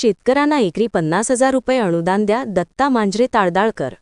शेतकऱ्यांना एकरी पन्नास हजार रुपये अनुदान द्या दत्ता मांजरे ताळदाळकर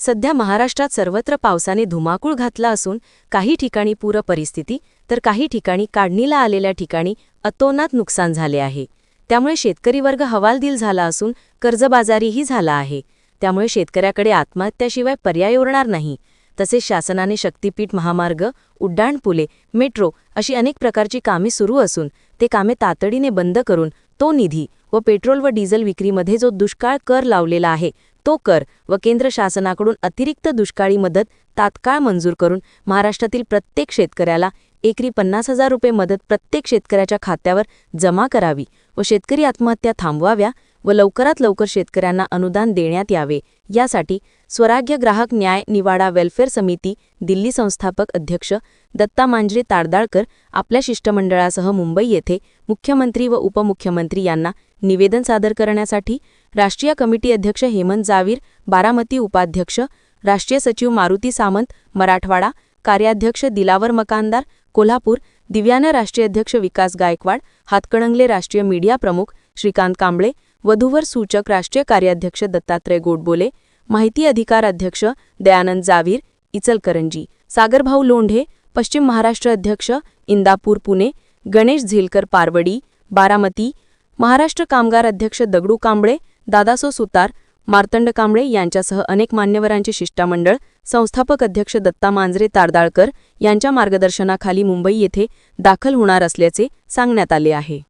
सध्या महाराष्ट्रात सर्वत्र पावसाने धुमाकूळ घातला असून काही ठिकाणी पूर परिस्थिती तर काही ठिकाणी काढणीला आलेल्या ठिकाणी अतोनात नुकसान झाले आहे. त्यामुळे शेतकरी वर्ग हवालदिल झाला असून कर्जबाजारीही झाला आहे. त्यामुळे शेतकऱ्याकडे आत्महत्याशिवाय पर्याय उरणार नाही. तसेच शासनाने शक्तीपीठ महामार्ग उड्डाणपुले मेट्रो अशी अनेक प्रकारची कामे सुरू असून ते कामे तातडीने बंद करून तो निधी व पेट्रोल व डिझेल विक्रीमध्ये जो दुष्काळ कर लावलेला आहे तो कर व केंद्र शासनाकडून अतिरिक्त दुष्काळी मदत तात्काळ मंजूर करून महाराष्ट्रातील प्रत्येक शेतकऱ्याला एकरी पन्नास हजार रुपये मदत प्रत्येक शेतकऱ्याच्या खात्यावर जमा करावी व शेतकरी आत्महत्या थांबवाव्या व लवकरात लवकर शेतकऱ्यांना अनुदान देण्यात यावे. यासाठी स्वराज्य ग्राहक न्याय निवाडा वेल्फेअर समिती दिल्ली संस्थापक अध्यक्ष दत्ता मांजरे तारदाळकर आपल्या शिष्टमंडळासह मुंबई येथे मुख्यमंत्री व उपमुख्यमंत्री यांना निवेदन सादर करण्यासाठी राष्ट्रीय कमिटी अध्यक्ष हेमंत जावीर बारामती उपाध्यक्ष राष्ट्रीय सचिव मारुती सामंत मराठवाडा कार्याध्यक्ष दिलावर मकानदार कोल्हापूर दिव्यानं राष्ट्रीय अध्यक्ष विकास गायकवाड हातकणंगले राष्ट्रीय मीडिया प्रमुख श्रीकांत कांबळे वधूवर सूचक राष्ट्रीय कार्याध्यक्ष दत्तात्रय गोडबोले माहिती अधिकार अध्यक्ष दयानंद जावीर इचलकरंजी सागरभाऊ लोंढे पश्चिम महाराष्ट्र अध्यक्ष इंदापूर पुणे गणेश झेलकर पारवडी बारामती महाराष्ट्र कामगार अध्यक्ष दगडू कांबळे दादासो सुतार मार्तंड कांबळे यांच्यासह अनेक मान्यवरांचे शिष्टमंडळ संस्थापक अध्यक्ष दत्ता मांजरे तारदाळकर यांच्या मार्गदर्शनाखाली मुंबई येथे दाखल होणार असल्याचे सांगण्यात आले आहे.